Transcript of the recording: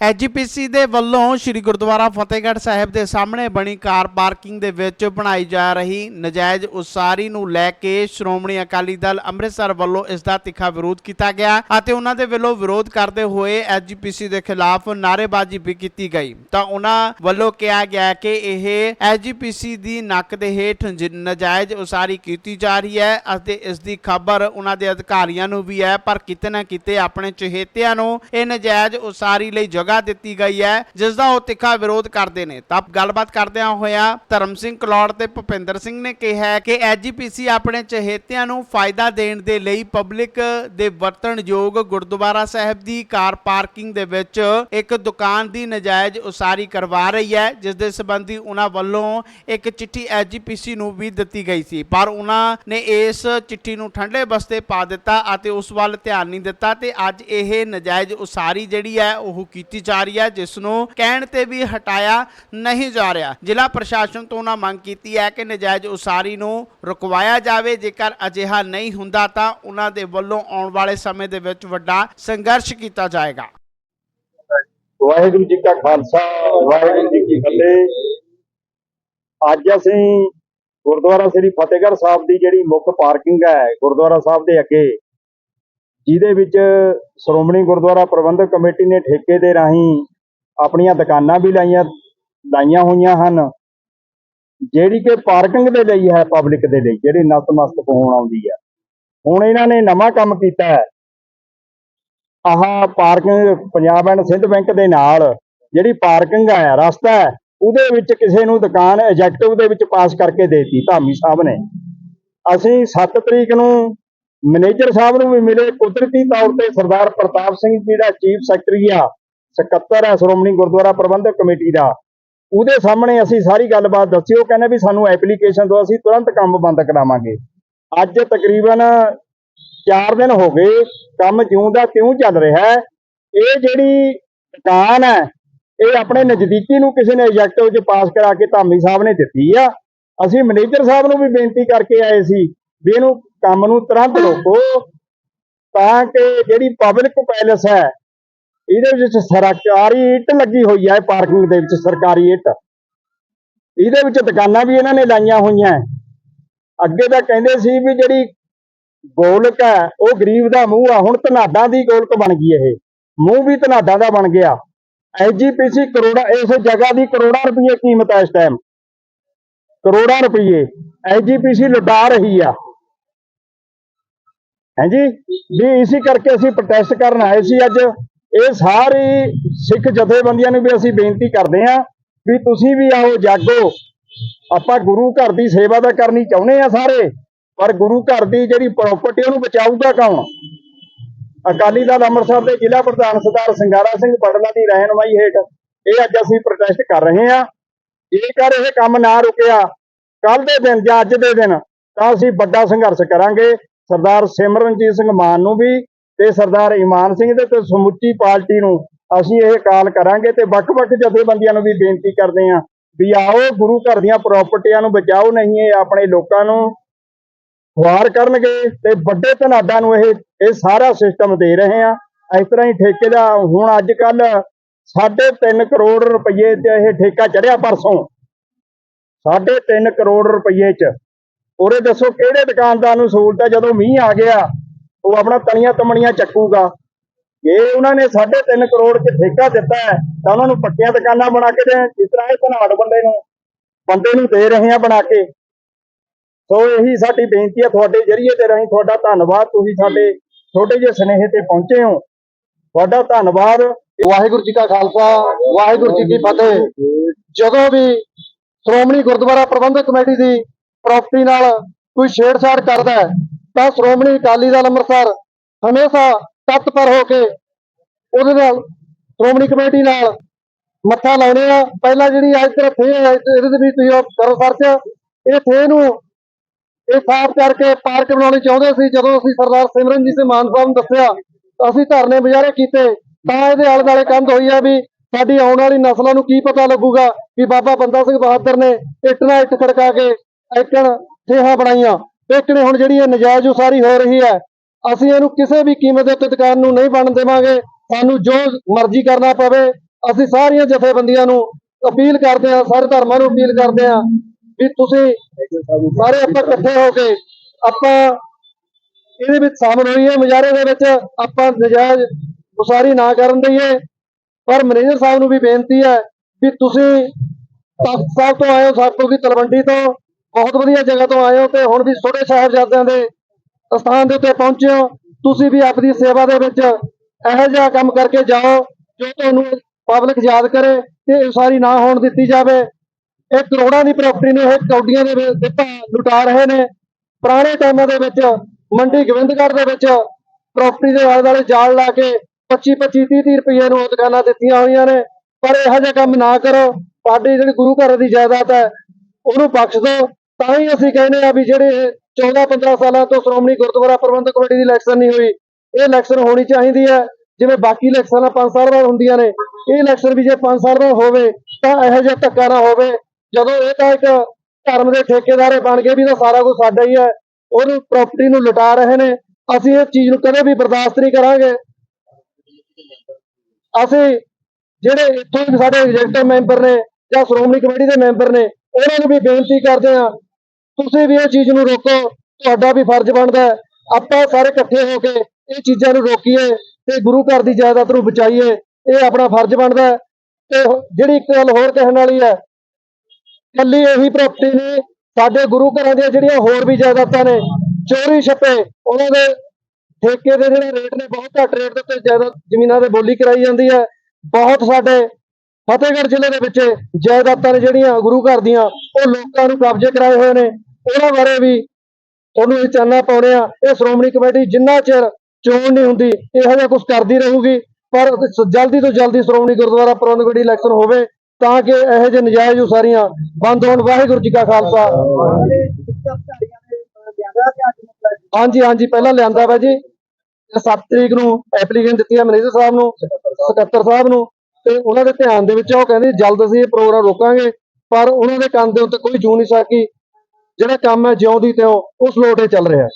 AGPC ਦੇ ਵੱਲੋਂ ਸ੍ਰੀ ਗੁਰਦੁਆਰਾ ਫਤਿਹਗੜ੍ਹ ਸਾਹਿਬ ਦੇ ਸਾਹਮਣੇ ਬਣੀ ਕਾਰ ਪਾਰਕਿੰਗ ਦੇ ਵਿੱਚ ਬਣਾਈ ਜਾ ਰਹੀ ਨਜਾਇਜ਼ ਉਸਾਰੀ ਨੂੰ ਲੈ ਕੇ ਸ਼੍ਰੋਮਣੀ ਅਕਾਲੀ ਦਲ ਅੰਮ੍ਰਿਤਸਰ ਵੱਲੋਂ ਇਸ ਦਾ ਤਿੱਖਾ ਵਿਰੋਧ ਕੀਤਾ ਗਿਆ ਅਤੇ ਉਹਨਾਂ ਦੇ ਵੱਲੋਂ ਵਿਰੋਧ ਕਰਦੇ ਹੋਏ ਐਜੀਪੀਸੀ ਦੇ ਖਿਲਾਫ ਨਾਅਰੇਬਾਜ਼ੀ ਵੀ ਕੀਤੀ ਗਈ। ਤਾਂ ਉਹਨਾਂ ਵੱਲੋਂ ਕਿਹਾ ਗਿਆ ਕਿ ਇਹ ਐਜੀਪੀਸੀ ਦੀ ਨੱਕ ਦੇ ਹੇਠ ਜ- ਨਜਾਇਜ਼ ਉਸਾਰੀ ਕੀਤੀ ਜਾ ਰਹੀ ਹੈ ਅਤੇ ਇਸ ਦੀ ਖਬਰ ਉਹਨਾਂ ਦੇ ਅਧਿਕਾਰੀਆਂ ਨੂੰ ਵੀ ਹੈ, ਪਰ ਕਿਤੇ ਨਾ ਕਿਤੇ ਆਪਣੇ ਚਹੇਤਿਆਂ ਨੂੰ ਇਹ ਨਜਾਇਜ਼ ਉਸਾਰੀ ਲਈ ਜਗ੍ਹਾ ਦਿੱਤੀ ਗਈ ਹੈ ਜਿਸ ਦਾ ਉਹ ਤਿੱਖਾ ਵਿਰੋਧ ਕਰਦੇ ਨੇ। ਤਾਂ ਗੱਲਬਾਤ ਕਰਦਿਆਂ ਹੋਇਆ ਧਰਮ ਸਿੰਘ ਕਲੌੜ ਤੇ ਭੁਪਿੰਦਰ ਸਿੰਘ ਨੇ ਕਿਹਾ ਹੈ ਕਿ ਐਜੀਪੀਸੀ ਆਪਣੇ ਚਹੇਤਿਆਂ ਨੂੰ ਫਾਇਦਾ ਦੇਣ ਦੇ ਲਈ ਪਬਲਿਕ ਦੇ ਵਰਤਣਯੋਗ ਗੁਰਦੁਆਰਾ ਸਾਹਿਬ ਦੀ ਕਾਰ ਪਾਰਕਿੰਗ ਦੇ ਵਿੱਚ ਇੱਕ ਦੁਕਾਨ ਦੀ ਨਜਾਇਜ਼ ਉਸਾਰੀ ਕਰਵਾ ਰਹੀ ਹੈ ਜਿਸ ਦੇ ਸੰਬੰਧੀ ਉਹਨਾਂ ਵੱਲੋਂ ਇੱਕ ਚਿੱਠੀ ਐਜੀਪੀਸੀ ਨੂੰ ਵੀ ਦਿੱਤੀ ਗਈ ਸੀ। ਪਰ ਉਹਨਾਂ ਨੇ ਇਸ ਚਿੱਠੀ ਨੂੰ ਠੰਡੇ ਬਸਤੇ ਪਾ ਦਿੱਤਾ ਅਤੇ ਉਸ ਵੱਲ ਧਿਆਨ ਨਹੀਂ ਦਿੱਤਾ ਤੇ ਅੱਜ ਇਹ ਨਜਾਇਜ਼ ਉਸਾਰੀ ਜਿਹੜੀ ਹੈ, ਉਹ ਕੀਤੀ ਜਾ ਰਹੀ ਹੈ ਜਿਸ ਨੂੰ ਕਹਿਣ ਤੇ ਵੀ ਹਟਾਇਆ ਨਹੀਂ ਜਾ ਰਿਹਾ। ਜ਼ਿਲ੍ਹਾ ਪ੍ਰਸ਼ਾਸਨ ਤੋਂ ਉਹਨਾਂ ਮੰਗ ਕੀਤੀ ਹੈ ਕਿ ਨਜਾਇਜ਼ ਉਸਾਰੀ ਨੂੰ ਰੁਕਵਾਇਆ ਜਾਵੇ। ਜੇਕਰ ਅਜਿਹਾ ਨਹੀਂ ਹੁੰਦਾ ਤਾਂ ਉਹਨਾਂ ਦੇ ਵੱਲੋਂ ਆਉਣ ਵਾਲੇ ਸਮੇਂ ਦੇ ਵਿੱਚ ਵੱਡਾ ਸੰਘਰਸ਼ ਕੀਤਾ ਜਾਏਗਾ। ਵਾਹਿਗੁਰੂ ਜੀ ਕਾ ਖਾਲਸਾ, ਵਾਹਿਗੁਰੂ ਜੀ ਕੀ ਫਤਿਹ। ਅੱਜ ਅਸੀਂ ਗੁਰਦੁਆਰਾ ਸ੍ਰੀ ਫਤਿਹਗੜ੍ਹ ਸਾਹਿਬ ਦੀ ਜਿਹੜੀ ਮੁੱਖ ਪਾਰਕਿੰਗ ਹੈ, ਗੁਰਦੁਆਰਾ ਸਾਹਿਬ ਦੇ ਅੱਗੇ ਜਿਹਦੇ ਵਿੱਚ ਸ਼੍ਰੋਮਣੀ ਗੁਰਦੁਆਰਾ ਪ੍ਰਬੰਧਕ ਕਮੇਟੀ ਨੇ ਠੇਕੇ ਦੇ ਰਾਹੀਂ ਆਪਣੀਆਂ ਦੁਕਾਨਾਂ ਵੀ ਲਾਈਆਂ ਲਾਈਆਂ ਹੋਈਆਂ ਹਨ। ਜਿਹੜੀ ਕਿ ਪਾਰਕਿੰਗ ਦੇ ਲਈ ਹੈ, ਪਬਲਿਕ ਦੇ ਲਈ, ਜਿਹੜੀ ਨਤਮਸਤਕ ਹੋਣ ਆਉਂਦੀ ਹੈ। ਹੁਣ ਇਹਨਾਂ ਨੇ ਨਵਾਂ ਕੰਮ ਕੀਤਾ ਹੈ। ਆਹ parking Punjab and Sind bank ਦੇ ਨਾਲ ਜਿਹੜੀ ਪਾਰਕਿੰਗ ਹੈ, ਰਸਤਾ ਹੈ, ਉਹਦੇ ਵਿੱਚ ਕਿਸੇ ਨੂੰ ਦੁਕਾਨ ਐਜੈਕਟਿਵ ਦੇ ਵਿੱਚ ਪਾਸ ਕਰਕੇ ਦੇਤੀ, ਧਾਮੀ ਸਾਹਿਬ ਨੇ। ਅਸੀਂ 7 ਤਰੀਕ ਨੂੰ ਮੈਨੇਜਰ ਸਾਹਿਬ ਨੂੰ ਵੀ ਮਿਲੇ। ਕੁਦਰਤੀ ਤੌਰ ਤੇ ਸਰਦਾਰ ਪ੍ਰਤਾਪ ਸਿੰਘ ਜੀ ਦਾ ਚੀਫ ਸੈਕਟਰੀ ਆ, ਸਕੱਤਰ ਹੈ ਸ਼੍ਰੋਮਣੀ ਗੁਰਦੁਆਰਾ ਪ੍ਰਬੰਧਕ ਕਮੇਟੀ ਦਾ। ਉਹਦੇ ਸਾਹਮਣੇ ਅਸੀਂ ਸਾਰੀ ਗੱਲਬਾਤ ਦੱਸੀ। ਉਹ ਕਹਿੰਦੇ ਵੀ ਸਾਨੂੰ ਐਪਲੀਕੇਸ਼ਨ ਦਿਓ, ਅਸੀਂ ਤੁਰੰਤ ਕੰਮ ਬੰਦ ਕਰਾਵਾਂਗੇ। ਅੱਜ ਤਕਰੀਬਨ 4 ਦਿਨ ਹੋ ਗਏ। ਕੰਮ ਜਿਉਂ ਦਾ ਕਿਉਂ ਚੱਲ ਰਿਹਾ ਹੈ। ਇਹ ਜਿਹੜੀ ਦੁਕਾਨ ਹੈ, ਇਹ ਆਪਣੇ ਨਜ਼ਦੀਕੀ ਨੂੰ ਕਿਸੇ ਨੇ ਐਜੈਕਟਿਵ 'ਚ ਪਾਸ ਕਰਾ ਕੇ ਧਾਮੀ ਸਾਹਿਬ ਨੇ ਦਿੱਤੀ ਆ। ਅਸੀਂ ਮੈਨੇਜਰ ਸਾਹਿਬ ਨੂੰ ਵੀ ਬੇਨਤੀ ਕਰਕੇ ਆਏ ਸੀ ਵੀ ਇਹਨੂੰ ਕੰਮ ਨੂੰ ਤੁਰੰਤ ਰੋਕੋ ਤਾਂ ਕਿ ਜਿਹੜੀ ਪਬਲਿਕ ਪੈਲਸ ਹੈ ਇਹਦੇ ਵਿੱਚ ਸਰਕਾਰੀ ਇੱਟ ਲੱਗੀ ਹੋਈ ਹੈ ਪਾਰਕਿੰਗ ਦੇ ਵਿੱਚ ਸਰਕਾਰੀ ਇੱਟ। ਇਹਦੇ ਵਿੱਚ ਦੁਕਾਨਾਂ ਵੀ ਇਹਨਾਂ ਨੇ ਲਾਈਆਂ ਹੋਈਆਂ। ਅੱਗੇ ਤਾਂ ਕਹਿੰਦੇ ਸੀ ਵੀ ਜਿਹੜੀ ਗੋਲਕ ਹੈ ਉਹ ਗਰੀਬ ਦਾ ਮੂੰਹ ਆ ਹੁਣ ਧਨਾਡਾਂ ਦੀ ਗੋਲਕ ਬਣ ਗਈ ਇਹ। ਮੂੰਹ ਵੀ ਧਨਾਡਾਂ ਦਾ ਬਣ ਗਿਆ। ਐਜੀਪੀਸੀ ਕਰੋੜਾ ਇਸ ਜਗ੍ਹਾ ਦੀ ਕਰੋੜਾਂ ਰੁਪਏ ਕੀਮਤ ਹੈ ਇਸ ਟਾਈਮ ਕਰੋੜਾਂ ਰੁਪਏ ਐਜੀਪੀਸੀ ਲੁਟਾ ਰਹੀ ਆ। ਹਾਂਜੀ? ਵੀ ਇਸੇ ਕਰਕੇ ਅਸੀਂ ਪ੍ਰੋਟੈਸਟ ਕਰਨ ਆਏ ਸੀ ਅੱਜ। ਇਹ ਸਾਰੀ ਸਿੱਖ ਜਥੇਬੰਦੀਆਂ ਨੂੰ ਵੀ ਅਸੀਂ ਬੇਨਤੀ ਕਰਦੇ ਹਾਂ ਵੀ ਤੁਸੀਂ ਵੀ ਆਓ, ਜਾਗੋ। ਆਪਾਂ ਗੁਰੂ ਘਰ ਦੀ ਸੇਵਾ ਤਾਂ ਕਰਨੀ ਚਾਹੁੰਦੇ ਆ ਸਾਰੇ, ਪਰ ਗੁਰੂ ਘਰ ਦੀ ਜਿਹੜੀ ਪ੍ਰਾਪਰਟੀ ਉਹਨੂੰ ਬਚਾਊਗਾ ਕੌਣ? ਅਕਾਲੀ ਦਲ ਅੰਮ੍ਰਿਤਸਰ ਦੇ ਜ਼ਿਲ੍ਹਾ ਪ੍ਰਧਾਨ ਸਰਦਾਰ ਸਿੰਗਾਰਾ ਸਿੰਘ ਪਟਲਾ ਦੀ ਰਹਿਨਮਾਈ ਹੇਠ ਇਹ ਅੱਜ ਅਸੀਂ ਪ੍ਰੋਟੈਸਟ ਕਰ ਰਹੇ ਹਾਂ। ਜੇਕਰ ਇਹ ਕੰਮ ਨਾ ਰੁਕਿਆ ਕੱਲ ਦੇ ਦਿਨ ਜਾਂ ਅੱਜ ਦੇ ਦਿਨ ਤਾਂ ਅਸੀਂ ਵੱਡਾ ਸੰਘਰਸ਼ ਕਰਾਂਗੇ। ਸਰਦਾਰ ਸਿਮਰਨਜੀਤ ਸਿੰਘ ਮਾਨ ਨੂੰ ਵੀ ਤੇ ਸਰਦਾਰ ਇਮਾਨ ਸਿੰਘ ਦੇ ਤੇ ਸਮੁੱਚੀ ਪਾਰਟੀ ਨੂੰ ਅਸੀਂ ਇਹ ਕਾਲ ਕਰਾਂਗੇ ਤੇ ਵੱਖ-ਵੱਖ ਜਥੇਬੰਦੀਆਂ ਨੂੰ ਵੀ ਬੇਨਤੀ ਕਰਦੇ ਹਾਂ ਵੀ ਆਓ, ਗੁਰੂ ਘਰ ਦੀਆਂ ਪ੍ਰਾਪਰਟੀਆਂ ਨੂੰ ਬਚਾਓ, ਨਹੀਂ ਇਹ ਆਪਣੇ ਲੋਕਾਂ ਨੂੰ ਖੁਆਰ ਕਰਨਗੇ ਤੇ ਵੱਡੇ ਧਨਾਡਾਂ ਨੂੰ ਇਹ ਇਹ ਸਾਰਾ ਸਿਸਟਮ ਦੇ ਰਹੇ ਆ ਇਸ ਤਰ੍ਹਾਂ ਹੀ ਠੇਕੇ ਦਾ ਹੁਣ ਅੱਜ ਕੱਲ 3.5 ਕਰੋੜ ਰੁਪਏ ਤੇ ਇਹ ਠੇਕਾ ਚੜਿਆ ਪਰਸੋਂ। 3.5 ਕਰੋੜ ਰੁਪਏ ਚ ਉਰੇ ਦੱਸੋ ਕਿਹੜੇ ਦੁਕਾਨਦਾਰ ਨੂੰ ਸਹੂਲਤ ਹੈ ਜਦੋਂ ਮੀਂਹ ਆ ਗਿਆ, ਉਹ ਆਪਣਾ ਤਣੀਆਂ ਤਮਣੀਆਂ ਚੱਕੂਗਾ। ਜੇ ਉਹਨਾਂ ਨੇ 3.5 ਕਰੋੜ ਚ ਠੇਕਾ ਦਿੱਤਾ ਹੈ, ਤਾਂ ਉਹਨਾਂ ਨੂੰ ਪੱਕੀਆਂ ਦੁਕਾਨਾਂ ਬਣਾ ਕੇ ਦੇਣ। ਜਿਸ ਤਰ੍ਹਾਂ ਇਹ ਧਨਾੜ ਬੰਦੇ ਨੂੰ ਬੰਦੇ ਨੂੰ ਦੇ ਰਹੇ ਆ ਬਣਾ ਕੇ। ਸੋ ਇਹੀ ਸਾਡੀ ਬੇਨਤੀ ਹੈ ਤੁਹਾਡੇ ਜਰੀਏ ਤੇ ਰਹੀ। ਤੁਹਾਡਾ ਧੰਨਵਾਦ, ਤੁਸੀਂ ਸਾਡੇ ਛੋਟੇ ਜਿਹੇ ਸੁਨੇਹੇ ਤੇ ਪਹੁੰਚੇ ਹੋ। ਤੁਹਾਡਾ ਧੰਨਵਾਦ। ਵਾਹਿਗੁਰੂ ਜੀ ਕਾ ਖਾਲਸਾ, ਵਾਹਿਗੁਰੂ ਜੀ ਕੀ ਫਤਿਹ। ਜਦੋਂ ਵੀ ਸ਼੍ਰੋਮਣੀ ਗੁਰਦੁਆਰਾ ਪ੍ਰਬੰਧਕ ਕਮੇਟੀ ਦੀ ਪ੍ਰਾਪਰਟੀ ਨਾਲ ਕੋਈ ਛੇੜਛਾੜ ਕਰਦਾ ਹੈ, ਤਾਂ ਸ਼੍ਰੋਮਣੀ ਅਕਾਲੀ ਦਲ ਅੰਮ੍ਰਿਤਸਰ ਹਮੇਸ਼ਾ ਤਤਪਰ ਹੋ ਕੇ ਉਹਦੇ ਨਾਲ ਸ਼੍ਰੋਮਣੀ ਕਮੇਟੀ ਨਾਲ ਮੱਥਾ ਲਾਉਣੇ ਆ। ਪਹਿਲਾਂ ਜਿਹੜੀ ਅੱਜ ਤੱਕ ਥੇ ਇਹਦੇ ਤੇ ਵੀ ਤੁਸੀਂ ਕਰੋ ਸਰਚ ਇਹ ਥੇ ਨੂੰ ਇਹ ਸਾਫ਼ ਕਰਕੇ ਪਾਰਕ ਬਣਾਉਣੀ ਚਾਹੁੰਦੇ ਸੀ। ਜਦੋਂ ਅਸੀਂ ਸਰਦਾਰ ਸਿਮਰਨਜੀਤ ਸਿੰਘ ਮਾਨ ਸਾਹਿਬ ਨੂੰ ਦੱਸਿਆ, ਅਸੀਂ ਧਰਨੇ ਮੁਜ਼ਾਹਰੇ ਕੀਤੇ, ਤਾਂ ਇਹਦੇ ਆਲੇ ਦੁਆਲੇ ਕੰਧ ਹੋਈ ਆ ਵੀ ਸਾਡੀ ਆਉਣ ਵਾਲੀ ਨਸਲਾਂ ਨੂੰ ਕੀ ਪਤਾ ਲੱਗੂਗਾ ਕਿ ਬਾਬਾ ਬੰਦਾ ਸਿੰਘ ਬਹਾਦਰ ਨੇ ਇੱਟ ਨਾਲ ਇੱਟ ਖੜਕਾ ਕੇ ਐਕਣ ਥੇਹਾਂ ਬਣਾਈਆਂ। ਇੱਕ ਹੁਣ ਜਿਹੜੀ ਇਹ ਨਜਾਇਜ਼ ਉਸਾਰੀ ਹੋ ਰਹੀ ਹੈ। ਅਸੀਂ ਇਹਨੂੰ ਕਿਸੇ ਵੀ ਕੀਮਤ ਦੇ ਉੱਤੇ ਦੁਕਾਨ ਨੂੰ ਨਹੀਂ ਬਣਨ ਦੇਵਾਂਗੇ। ਸਾਨੂੰ ਜੋ ਮਰਜ਼ੀ ਕਰਨਾ ਪਵੇ। ਅਸੀਂ ਸਾਰੀਆਂ ਜਥੇਬੰਦੀਆਂ ਨੂੰ ਅਪੀਲ ਕਰਦੇ ਹਾਂ, ਸਾਰੇ ਧਰਮਾਂ ਨੂੰ ਅਪੀਲ ਕਰਦੇ ਹਾਂ ਵੀ ਤੁਸੀਂ ਸਾਰੇ ਆਪਾਂ ਇਕੱਠੇ ਹੋ ਕੇ ਆਪਾਂ ਇਹਦੇ ਵਿੱਚ ਸ਼ਾਮਲ ਹੋਈਏ। ਮੁਜ਼ਾਹਰੇ ਦੇ ਵਿੱਚ ਆਪਾਂ ਨਜਾਇਜ਼ ਉਸਾਰੀ ਨਾ ਕਰਨ ਦਈਏ। ਪਰ ਮੈਨੇਜਰ ਸਾਹਿਬ ਨੂੰ ਵੀ ਬੇਨਤੀ ਹੈ ਵੀ ਤੁਸੀਂ ਤਖਤ ਸਾਹਿਬ ਤੋਂ ਆਏ ਹੋ ਸਾਤੋਂ ਦੀ ਤਲਵੰਡੀ ਤੋਂ। ਬਹੁਤ ਵਧੀਆ ਜਗ੍ਹਾ ਤੋਂ ਆਏ ਹੋ ਤੇ ਹੁਣ ਵੀ ਛੋਟੇ ਸਾਹਿਬਜ਼ਾਦਿਆਂ ਦੇ ਸਥਾਨ ਦੇ ਉੱਤੇ ਪਹੁੰਚੇ ਹੋ। ਤੁਸੀਂ ਵੀ ਆਪਣੀ ਸੇਵਾ ਦੇ ਵਿੱਚ ਇਹੋ ਜਿਹਾ ਕੰਮ ਕਰਕੇ ਜਾਓ ਜੋ ਤੁਹਾਨੂੰ ਪਬਲਿਕ ਯਾਦ ਕਰੇ ਤੇ ਉਸਾਰੀ ਨਾ ਹੋਣ ਦਿੱਤੀ ਜਾਵੇ। ਇਹ ਕਰੋੜਾਂ ਦੀ ਪ੍ਰਾਪਰਟੀ ਨੂੰ, ਇਹ ਕੌਡੀਆਂ ਦੇ ਦਿੱਤਾ ਲੁਟਾ ਰਹੇ ਨੇ। ਪੁਰਾਣੇ ਟਾਈਮਾਂ ਦੇ ਵਿੱਚ ਮੰਡੀ ਗੋਬਿੰਦਗੜ੍ਹ ਦੇ ਵਿੱਚ ਪ੍ਰਾਪਰਟੀ ਦੇ ਆਲੇ ਦੁਆਲੇ ਜਾਲ ਲਾ ਕੇ 25 25 30 30 ਰੁਪਏ ਨੂੰ ਦੁਕਾਨਾਂ ਦਿੱਤੀਆਂ ਹੋਈਆਂ ਨੇ। ਪਰ ਇਹੋ ਜਿਹਾ ਕੰਮ ਨਾ ਕਰੋ। ਸਾਡੀ ਜਿਹੜੀ ਗੁਰੂ ਘਰ ਦੀ ਜਾਇਦਾਦ ਹੈ, ਉਹਨੂੰ ਬਖਸ਼ ਦਿਓ। ਤਾਂ ਹੀ ਅਸੀਂ ਕਹਿੰਦੇ ਆ ਵੀ ਜਿਹੜੇ 14 15 ਸਾਲਾਂ ਤੋਂ ਸ਼੍ਰੋਮਣੀ ਗੁਰਦੁਆਰਾ ਪ੍ਰਬੰਧਕ ਕਮੇਟੀ ਦੀ ਇਲੈਕਸ਼ਨ ਨਹੀਂ ਹੋਈ, ਇਹ ਇਲੈਕਸ਼ਨ ਹੋਣੀ ਚਾਹੀਦੀ ਹੈ। ਜਿਵੇਂ ਬਾਕੀ ਇਲੈਕਸ਼ਨਾਂ 5 ਸਾਲ ਬਾਅਦ ਹੁੰਦੀਆਂ ਨੇ, ਇਹ ਇਲੈਕਸ਼ਨ ਵੀ ਜੇ 5 ਸਾਲ ਬਾਅਦ ਹੋਵੇ, ਤਾਂ ਇਹੋ ਜਿਹਾ ਧੱਕਾ ਨਾ ਹੋਵੇ। ਜਦੋਂ ਇਹ ਤਾਂ ਇੱਕ ਧਰਮ ਦੇ ਠੇਕੇਦਾਰੇ ਬਣ ਗਏ ਵੀ ਤਾਂ ਸਾਰਾ ਕੁਝ ਸਾਡਾ ਹੀ ਹੈ, ਉਹਨੂੰ ਪ੍ਰਾਪਰਟੀ ਨੂੰ ਲੁਟਾ ਰਹੇ ਨੇ। ਅਸੀਂ ਇਹ ਚੀਜ਼ ਨੂੰ ਕਦੇ ਵੀ ਬਰਦਾਸ਼ਤ ਨਹੀਂ ਕਰਾਂਗੇ। ਅਸੀਂ ਜਿਹੜੇ ਇੱਥੋਂ ਦੇ ਸਾਡੇ ਐਗਜ਼ੈਕਟਿਵ ਮੈਂਬਰ ਨੇ ਜਾਂ ਸ਼੍ਰੋਮਣੀ ਕਮੇਟੀ ਦੇ ਮੈਂਬਰ ਨੇ, ਉਹਨਾਂ ਨੂੰ ਵੀ ਬੇਨਤੀ ਕਰਦੇ ਹਾਂ ਤੁਸੀਂ ਵੀ ਇਹ ਚੀਜ਼ ਨੂੰ ਰੋਕੋ, ਤੁਹਾਡਾ ਵੀ ਫਰਜ਼ ਬਣਦਾ ਹੈ। ਆਪਾਂ ਸਾਰੇ ਇਕੱਠੇ ਹੋ ਕੇ ਇਹ ਚੀਜ਼ਾਂ ਨੂੰ ਰੋਕੀਏ ਤੇ ਗੁਰੂ ਘਰ ਦੀ ਜਾਇਦਾਦ ਨੂੰ ਬਚਾਈਏ, ਇਹ ਆਪਣਾ ਫਰਜ਼ ਬਣਦਾ ਹੈ। ਤੇ ਜਿਹੜੀ ਇੱਕ ਗੱਲ ਹੋਰ ਕਹਿਣ ਵਾਲੀ ਹੈ, ਕੱਲੀ ਇਹੀ ਪ੍ਰਾਪਰਟੀ ਨਹੀਂ, ਸਾਡੇ ਗੁਰੂ ਘਰਾਂ ਦੀਆਂ ਜਿਹੜੀਆਂ ਹੋਰ ਵੀ ਜਾਇਦਾਦਾਂ ਨੇ, ਚੋਰੀ ਛੱਪੇ, ਉਹਨਾਂ ਦੇ ਠੇਕੇ ਦੇ ਜਿਹੜੇ ਰੇਟ ਨੇ, ਬਹੁਤ ਘੱਟ ਰੇਟ ਦੇ ਉੱਤੇ ਜਾਇਦਾਦ ਜ਼ਮੀਨਾਂ ਦੇ ਬੋਲੀ ਕਰਾਈ ਜਾਂਦੀ ਹੈ। ਬਹੁਤ ਸਾਡੇ ਫਤਿਹਗੜ੍ਹ ਜ਼ਿਲ੍ਹੇ ਦੇ ਵਿੱਚ ਜਾਇਦਾਦਾਂ ਨੇ ਜਿਹੜੀਆਂ ਗੁਰੂ ਘਰ ਦੀਆਂ, ਉਹ ਲੋਕਾਂ ਨੂੰ ਕਬਜ਼ੇ ਕਰਾਏ ਹੋਏ ਨੇ। ਉਹਨਾਂ ਬਾਰੇ ਵੀ ਤੁਹਾਨੂੰ ਇਹ ਚਾਨਣਾ ਪਾਉਣੇ ਆ। ਇਹ ਸ਼੍ਰੋਮਣੀ ਕਮੇਟੀ ਜਿੰਨਾ ਚਿਰ ਚੋਣ ਨਹੀਂ ਹੁੰਦੀ, ਇਹੋ ਜਿਹਾ ਕੁਝ ਕਰਦੀ ਰਹੂਗੀ। ਪਰ ਜਲਦੀ ਤੋਂ ਜਲਦੀ ਸ਼੍ਰੋਮਣੀ ਗੁਰਦੁਆਰਾ ਪ੍ਰਬੰਧਕ ਕਮੇਟੀ ਇਲੈਕਸ਼ਨ ਹੋਵੇ, ਤਾਂ ਕਿ ਇਹੋ ਜਿਹੇ ਨਜਾਇਜ਼ ਉਸਾਰੀਆਂ ਬੰਦ ਹੋਣ। ਵਾਹਿਗੁਰੂ ਜੀ ਕਾ ਖਾਲਸਾ। ਹਾਂਜੀ ਹਾਂਜੀ, ਪਹਿਲਾਂ ਲਿਆਂਦਾ ਵਾ ਜੀ। 7 ਤਰੀਕ ਨੂੰ ਐਪਲੀਕੇਸ਼ਨ ਦਿੱਤੀ ਹੈ ਮੈਨੇਜਰ ਸਾਹਿਬ ਨੂੰ, ਸਕੱਤਰ ਸਾਹਿਬ ਨੂੰ, ਤੇ ਉਹਨਾਂ ਦੇ ਧਿਆਨ ਦੇ ਵਿੱਚ ਉਹ ਕਹਿੰਦੇ ਜਲਦ ਅਸੀਂ ਇਹ ਪ੍ਰੋਗਰਾਮ ਰੋਕਾਂਗੇ, ਪਰ ਉਹਨਾਂ ਦੇ ਕੰਨ ਦੇ ਉੱਤੇ ਕੋਈ ਜੂ ਨਹੀਂ ਸਕੀ ਜਿਹੜਾ ਕੰਮ ਹੈ ਜਿਉਂ ਦੀ ਤਿਉਂ ਉਸ ਲੋਟੇ ਚੱਲ ਰਿਹਾ